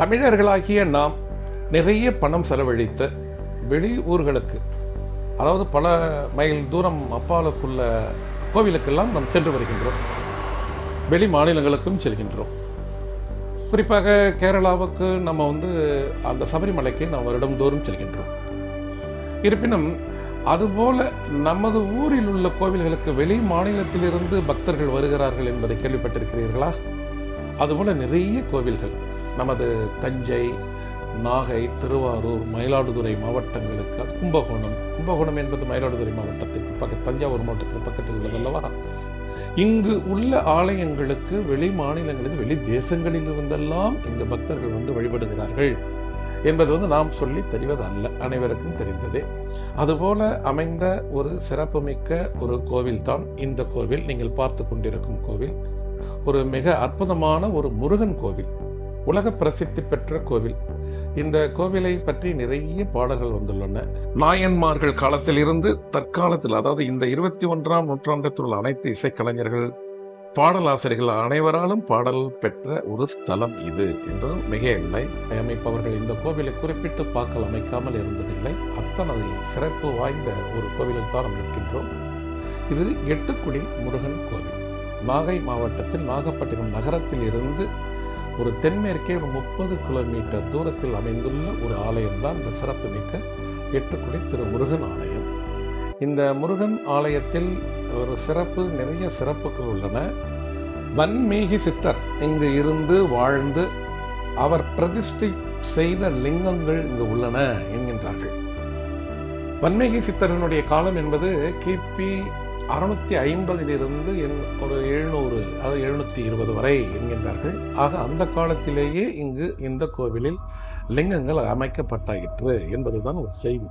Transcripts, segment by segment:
தமிழர்களாகிய நாம் நிறைய பணம் செலவழித்து வெளி ஊர்களுக்கு அதாவது பல மைல் தூரம் அப்பாலுக்குள்ள கோவிலுக்கெல்லாம் நாம் சென்று வருகின்றோம். வெளி மாநிலங்களுக்கும் செல்கின்றோம். குறிப்பாக கேரளாவுக்கு நம்ம வந்து அந்த சபரிமலைக்கு நாம் வருடம்தோறும் செல்கின்றோம். இருப்பினும் அதுபோல நமது ஊரில் உள்ள கோவில்களுக்கு வெளி மாநிலத்திலிருந்து பக்தர்கள் வருகிறார்கள் என்பதை கேள்விப்பட்டிருக்கிறீர்களா? அதுபோல நிறைய கோவில்கள். நமது தஞ்சை நாகை திருவாரூர் மயிலாடுதுறை மாவட்டங்களுக்கு கும்பகோணம். கும்பகோணம் என்பது மயிலாடுதுறை மாவட்டத்திற்கு பக்க தஞ்சாவூர் மாவட்டத்திற்கு பக்கத்தில் உள்ளது அல்லவா? இங்கு உள்ள ஆலயங்களுக்கு வெளி மாநிலங்களில் வெளி தேசங்களில் இருந்தெல்லாம் இந்த பக்தர்கள் வந்து வழிபடுகிறார்கள் என்பது வந்து நாம் சொல்லி தெரிவது அல்ல அனைவருக்கும் தெரிந்ததே. அதுபோல அமைந்த ஒரு சிறப்புமிக்க ஒரு கோவில் தான் இந்த கோவில். நீங்கள் பார்த்து கொண்டிருக்கும் கோவில். ஒரு மிக அற்புதமான ஒரு முருகன் கோவில். உலக பிரசித்தி பெற்ற கோவில். இந்த கோவிலை பற்றி நிறைய பாடல்கள் வந்துள்ளன. நாயன்மார்கள் காலத்தில் இருந்து தற்காலத்தில் அதாவது இந்த இருபத்தி ஒன்றாம் நூற்றாண்டத்தில் உள்ள அனைத்து இசைக்கலைஞர்கள் பாடலாசிரியர்கள் அனைவராலும் பாடல் பெற்ற ஒரு ஸ்தலம் இது என்று மிக இல்லை அமைப்பவர்கள் இந்த கோவிலை குறிப்பிட்டு பார்க்கல் அமைக்காமல் இருந்ததில்லை. அத்தனை சிறப்பு வாய்ந்த ஒரு கோவிலில் தான் நிற்கின்றோம். இருக்கின்றோம் இது எட்டுக்குடி முருகன் கோவில். நாகை மாவட்டத்தில் நாகப்பட்டினம் நகரத்தில் இருந்து ஒரு தென்மேற்கே ஒரு முப்பது கிலோமீட்டர் தூரத்தில் அமைந்துள்ள ஒரு ஆலயம் தான் இந்த சிறப்புமிக்க எட்டுக்குடி திரு முருகன் ஆலயம். இந்த முருகன் ஆலயத்தில் ஒரு சிறப்பு நிறைய சிறப்புகள் உள்ளன. வன்மீகி சித்தர் இங்கு இருந்து வாழ்ந்து அவர் பிரதிஷ்டை செய்த லிங்கங்கள் இங்கு உள்ளன என்கின்றார்கள். வன்மீகி சித்தரனுடைய காலம் என்பது கிபி அறுநூத்தி ஐம்பதிலிருந்து என் ஒரு எழுநூறு அதாவது எழுநூத்தி இருபது வரை என்கின்றார்கள். ஆக அந்த காலத்திலேயே இங்கு இந்த கோவிலில் லிங்கங்கள் அமைக்கப்பட்டாயிற்று என்பதுதான் ஒரு செய்தி.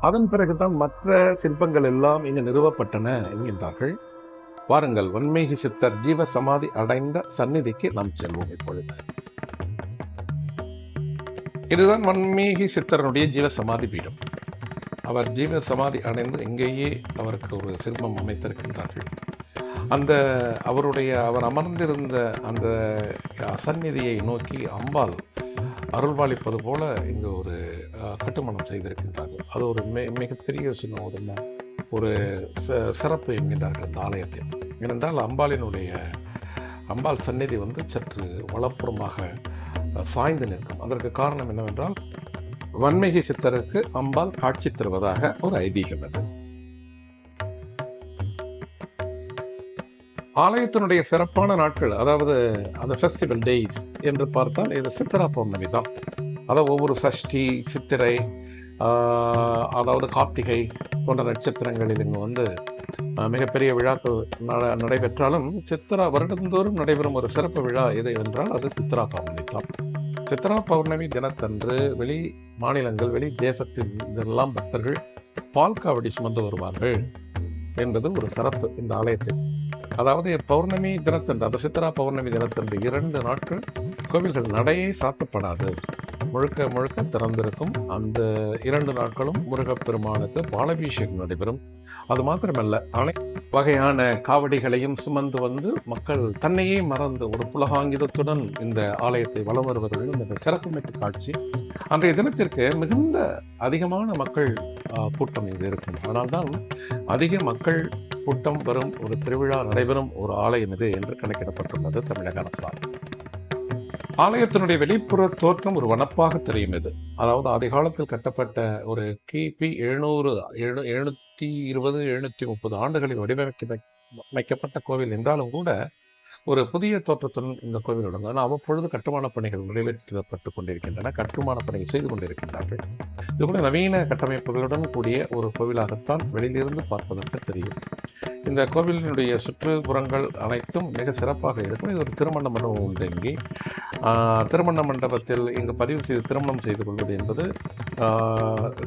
அதன் பிறகுதான் மற்ற சிற்பங்கள் எல்லாம் இங்கு நிறுவப்பட்டன என்கின்றார்கள். வாருங்கள் வன்மீகி சித்தர் ஜீவ சமாதி அடைந்த சந்நிதிக்கு நாம் செல்வோம் இப்பொழுது. இதுதான் வன்மீகி சித்தரனுடைய ஜீவ சமாதி பீடம். அவர் ஜீவ சமாதி அடைந்து இங்கேயே அவருக்கு ஒரு சிற்பம் அமைத்திருக்கின்றார்கள். அந்த அவருடைய அவர் அமர்ந்திருந்த அந்த சந்நிதியை நோக்கி அம்பாள் அருள்வாளிப்பது போல இங்கே ஒரு கட்டுமணம் கட்டுமானம் செய்திருக்கின்றார்கள். அது ஒரு மிக மிகப்பெரிய சின்ன ஒரு ஒரு ச- சிறப்பு என்கின்றார்கள் அந்த ஆலயத்தில். ஏனென்றால் அம்பாளினுடைய அம்பாள் சந்நிதி வந்து சற்று வளப்புறமாக சாய்ந்து நிற்கும். அதற்கு காரணம் என்னவென்றால் வன்மீகி சித்தருக்கு அம்பாள் காட்சி தருவதாக ஒரு ஐதீகம் அது. ஆலயத்தினுடைய சிறப்பான நாட்கள் அதாவது அந்த ஃபெஸ்டிவல் டேஸ் என்று பார்த்தால் இது சித்திரா பௌர்ணமி தான். அதாவது ஒவ்வொரு சஷ்டி சித்திரை ஆஹ், அதாவது கார்த்திகை போன்ற நட்சத்திரங்களில் இங்கு வந்து மிகப்பெரிய விழாக்கள் நடைபெற்றாலும் சித்திரா வருடந்தோறும் நடைபெறும் ஒரு சிறப்பு விழா எது என்றால் அது சித்திரா பௌர்ணமி தான். சித்ரா பௌர்ணமி தினத்தன்று வெளி மாநிலங்கள் வெளி தேசத்தின் இதெல்லாம் பக்தர்கள் பால் காவடி சுமந்து வருவார்கள் என்பது ஒரு சிறப்பு இந்த ஆலயத்தில். அதாவது பௌர்ணமி தினத்தன்று அந்த சித்ரா பௌர்ணமி தினத்தன்று இரண்டு நாட்கள் கோவில்கள் நடையே சாத்தப்படாது. முழுக்க முழுக்க திறந்திருக்கும். அந்த இரண்டு நாட்களும் முருகப்பெருமானுக்கு பாலபிஷேகம் நடைபெறும். அது மாத்திரமல்ல அனைத்து வகையான காவடிகளையும் சுமந்து வந்து மக்கள் தன்னையே மறந்து ஒரு புலகாங்கிதத்துடன் இந்த ஆலயத்தை வலம் வருவதுடன் இந்த சிறப்புமிக்க காட்சி. அன்றைய தினத்திற்கு மிகுந்த அதிகமான மக்கள் கூட்டம் இங்கு இருக்கும். அதனால்தான் அதிக மக்கள் கூட்டம் வரும் ஒரு திருவிழா நடைபெறும் ஒரு ஆலயம் இது என்று கணக்கிடப்பட்டுள்ளது தமிழக அரசால். ஆலயத்தினுடைய வெளிப்புற தோற்றம் ஒரு வனப்பாக தெரியும் இது. அதாவது ஆதி காலத்தில் கட்டப்பட்ட ஒரு கிபி எழுநூறு எழு எழுநூற்றி இருபது எழுநூற்றி முப்பது ஆண்டுகளில் வடிவமைக்க அமைக்கப்பட்ட கோவில் என்றாலும் கூட ஒரு புதிய தோற்றத்துடன் இந்த கோவில் உள்ளது ஆனால் அவ்வப்பொழுது கட்டுமான பணிகள் நிறைவேற்றப்பட்டு கொண்டிருக்கின்றன கட்டுமான பணிகள் செய்து கொண்டிருக்கின்றார்கள். இதுபோல நவீன கட்டமைப்புகளுடன் கூடிய ஒரு கோவிலாகத்தான் வெளியிலிருந்து பார்ப்பதற்கு தெரியும். இந்த கோவிலினுடைய சுற்றுப்புறங்கள் அனைத்தும் மிக சிறப்பாக இருக்கும். இது ஒரு திருமண மண்டபம் உண்டு இங்கே. திருமண மண்டபத்தில் இங்கு பதிவு செய்து திருமணம் செய்து கொள்வது என்பது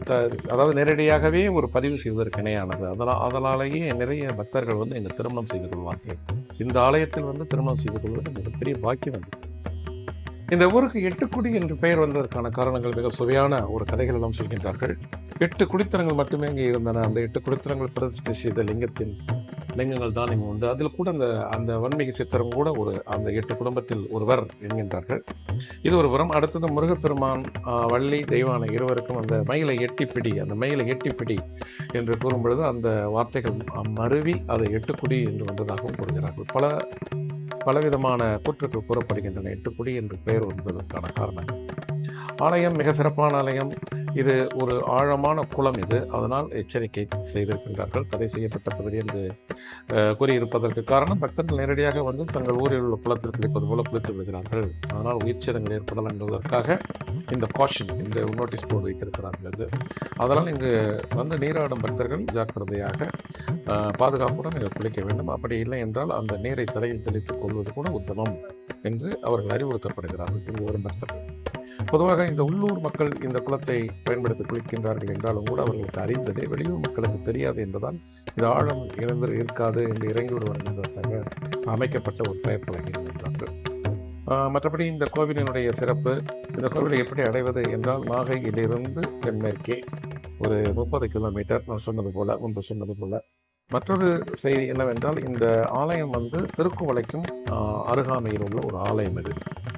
த- அதாவது நேரடியாகவே ஒரு பதிவு செய்வதற்கு இணையானது. அதனால் அதனாலேயே நிறைய பக்தர்கள் வந்து இங்கு திருமணம் செய்து கொள்வார்கள். இந்த ஆலயத்தில் வந்து திருமணம் செய்து கொள்வது மிகப்பெரிய பாக்கியம் அது. இந்த ஊருக்கு எட்டுக்குடி என்று பெயர் வந்ததற்கான காரணங்கள் மிக சுவையான ஒரு கதைகள் எல்லாம் சொல்கின்றார்கள். எட்டு குடித்தனங்கள் மட்டுமே இங்கே இருந்தன. அந்த எட்டு குடித்தனங்கள் பிரதிஷ்டை செய்த லிங்கத்தின் லிங்கங்கள் தான் இங்கே உண்டு. அதில் கூட அந்த அந்த வன்மிகு சித்திரம் கூட ஒரு அந்த எட்டு குடும்பத்தில் ஒருவர் என்கின்றார்கள். இது ஒரு புறம். அடுத்தது முருகப்பெருமான் வள்ளி தெய்வானை இருவருக்கும் அந்த மயிலை எட்டிப்பிடி அந்த மயிலை எட்டிப்பிடி என்று கூறும்பொழுது அந்த வார்த்தைகள் மருவி அதை எட்டுக்குடி என்று வந்ததாகவும் கூறுகிறார்கள். பல பலவிதமான கூற்றுக்கள் கூறப்படுகின்றன. எட்டுக்குடி என்று பெயர் வந்ததற்கான காரணங்கள் ஆலயம் மிக சிறப்பான ஆலயம். இது ஒரு ஆழமான குளம் இது. அதனால் எச்சரிக்கை செய்திருக்கின்றார்கள். தடை செய்யப்பட்ட பகுதி என்று கூறியிருப்பதற்கு காரணம் பக்தர்கள் நேரடியாக வந்து தங்கள் ஊரில் உள்ள குளத்தில் குளிப்பது போல குளித்து விடுகிறார்கள். அதனால் உயிர்ச்சேதங்கள் ஏற்படலாம் என்பதற்காக இந்த காஷன் இந்த நோட்டீஸ் போர்டு வைத்திருக்கிறார்கள் அது அதனால் இங்கு வந்து நீராடும் பக்தர்கள் ஜாக்கிரதையாக பாதுகாப்புடன் நீங்கள் குளிக்க வேண்டும். அப்படி இல்லை என்றால் அந்த நீரை தலையில் தெளித்துக் கொள்வது கூட உத்தமம் என்று அவர்கள் அறிவுறுத்தப்படுகிறார்கள். இங்கு வரும் பக்தர்கள். பொதுவாக இந்த உள்ளூர் மக்கள் இந்த குளத்தை பயன்படுத்தி குளிக்கின்றார்கள் என்றாலும் கூட அவர்களுக்கு அறிந்ததே வெளியூர் மக்களுக்கு தெரியாது என்பதால் இது ஆழம் இறந்து இருக்காது என்று இறங்கி விடுவார்கள் என்பதற்காக அமைக்கப்பட்ட ஒரு பெயர்ப்பலகை இருந்தார்கள் மற்றபடி இந்த கோவிலினுடைய சிறப்பு இந்த கோவிலை எப்படி அடைவது என்றால் நாகையிலிருந்து தென்மேற்கே ஒரு முப்பது கிலோமீட்டர் நான் சொன்னது போல முன்பு சொன்னது போல. மற்றொரு செய்தி என்னவென்றால் இந்த ஆலயம் வந்து திருக்குவளைக்கும் அருகாமையில் உள்ள ஒரு ஆலயம் இது.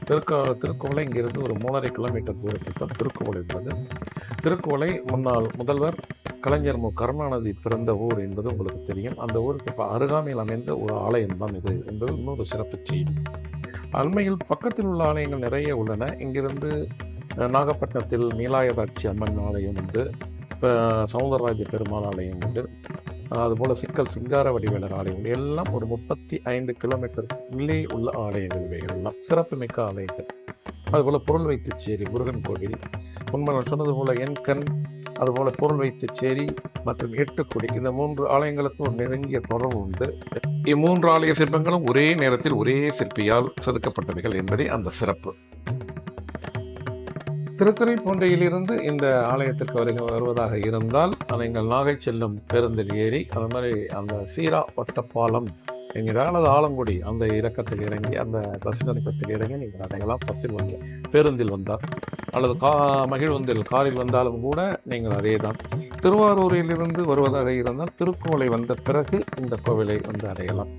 திருக்கோ திருக்குவளை இங்கிருந்து ஒரு மூணரை கிலோமீட்டர் தூரத்தில் தான் திருக்குவளை உள்ளது திருக்குவளை முன்னாள் முதல்வர் கலைஞர் மு. கருணாநிதி பிறந்த ஊர் என்பது உங்களுக்கு தெரியும். அந்த ஊருக்கு இப்போ அருகாமையில் அமைந்த ஒரு ஆலயம் தான் இது என்பது இன்னொரு சிறப்பு செய்தி. அண்மையில் பக்கத்தில் உள்ள ஆலயங்கள் நிறைய உள்ளன. இங்கிருந்து நாகப்பட்டினத்தில் நீலாயதாட்சி அம்மன் ஆலயம் உண்டு. இப்போ சவுந்தரராஜ பெருமாள் ஆலயம் உண்டு. அதுபோல் சிக்கல் சிங்கார வடிவேலர் ஆலயம். எல்லாம் ஒரு முப்பத்தி ஐந்து கிலோமீட்டர் உள்ளே உள்ள ஆலயங்கள் இவைகள் எல்லாம். சிறப்புமிக்க ஆலயங்கள். அதுபோல் பொருள் வைத்துச்சேரி முருகன் கோவில். உண்மை நான் சொன்னது போல என்கண் அதுபோல் பொருள் வைத்துச்சேரி மற்றும் எட்டுக்குடி. இந்த மூன்று ஆலயங்களுக்கும் ஒரு நெருங்கிய தொடர்பு உண்டு. இம்மூன்று ஆலய சிற்பங்களும் ஒரே நேரத்தில் ஒரே சிற்பியால் செதுக்கப்பட்டவைகள் என்பதே அந்த சிறப்பு. திருத்துறைப்பூண்டையிலிருந்து இந்த ஆலயத்திற்கு வருக வருவதாக இருந்தால் நீங்கள் நாகை செல்லும் பேருந்தில் ஏறி அது மாதிரி அந்த சீரா ஒட்டப்பாலம் என்கிற அல்லது ஆலங்குடி அந்த இறக்கத்தில் இறங்கி அந்த பஸ் நிறுத்தத்தில் இறங்கி நீங்கள் அடையலாம். பஸ்ஸில் வந்து பேருந்தில் வந்தால். அல்லது கா மகிழ்வந்தில் காரில் வந்தாலும் கூட நீங்கள் அதே தான் திருவாரூரிலிருந்து வருவதாக இருந்தால் திருக்கோளை வந்த பிறகு இந்த கோவிலை வந்து அடையலாம்.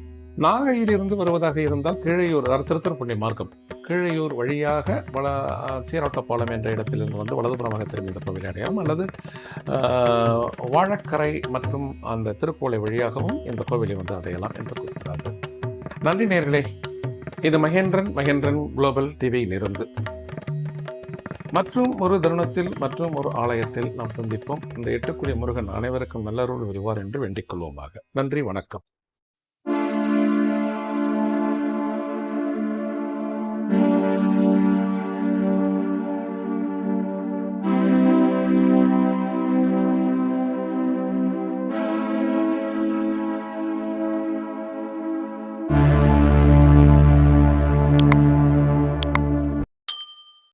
நாகையிலிருந்து வருவதாக இருந்தால் கீழையூர் அதாவது திருத்துறைப்பூண்டி மார்க்கம். கீழையூர் வழியாக வள சீரோட்டப்பாலம் என்ற இடத்திலிருந்து வந்து வலதுபுறமாக திரும்பி இந்த கோவிலை அல்லது ஆஹ், வாழக்கரை மற்றும் அந்த திருக்கோளை வழியாகவும் இந்த கோவிலை வந்து அடையலாம் என்று கூறுகிறார்கள். நன்றி நேர்களே. இது மகேந்திரன் மகேந்திரன் குளோபல் டிவியிலிருந்து மற்றும் ஒரு தருணத்தில் மற்றும் ஒரு ஆலயத்தில் நாம் சந்திப்போம். இந்த எட்டுக்குடி முருகன் அனைவருக்கும் நல்லருள் வருவார் என்று வேண்டிக் கொள்வோமாக. நன்றி வணக்கம்.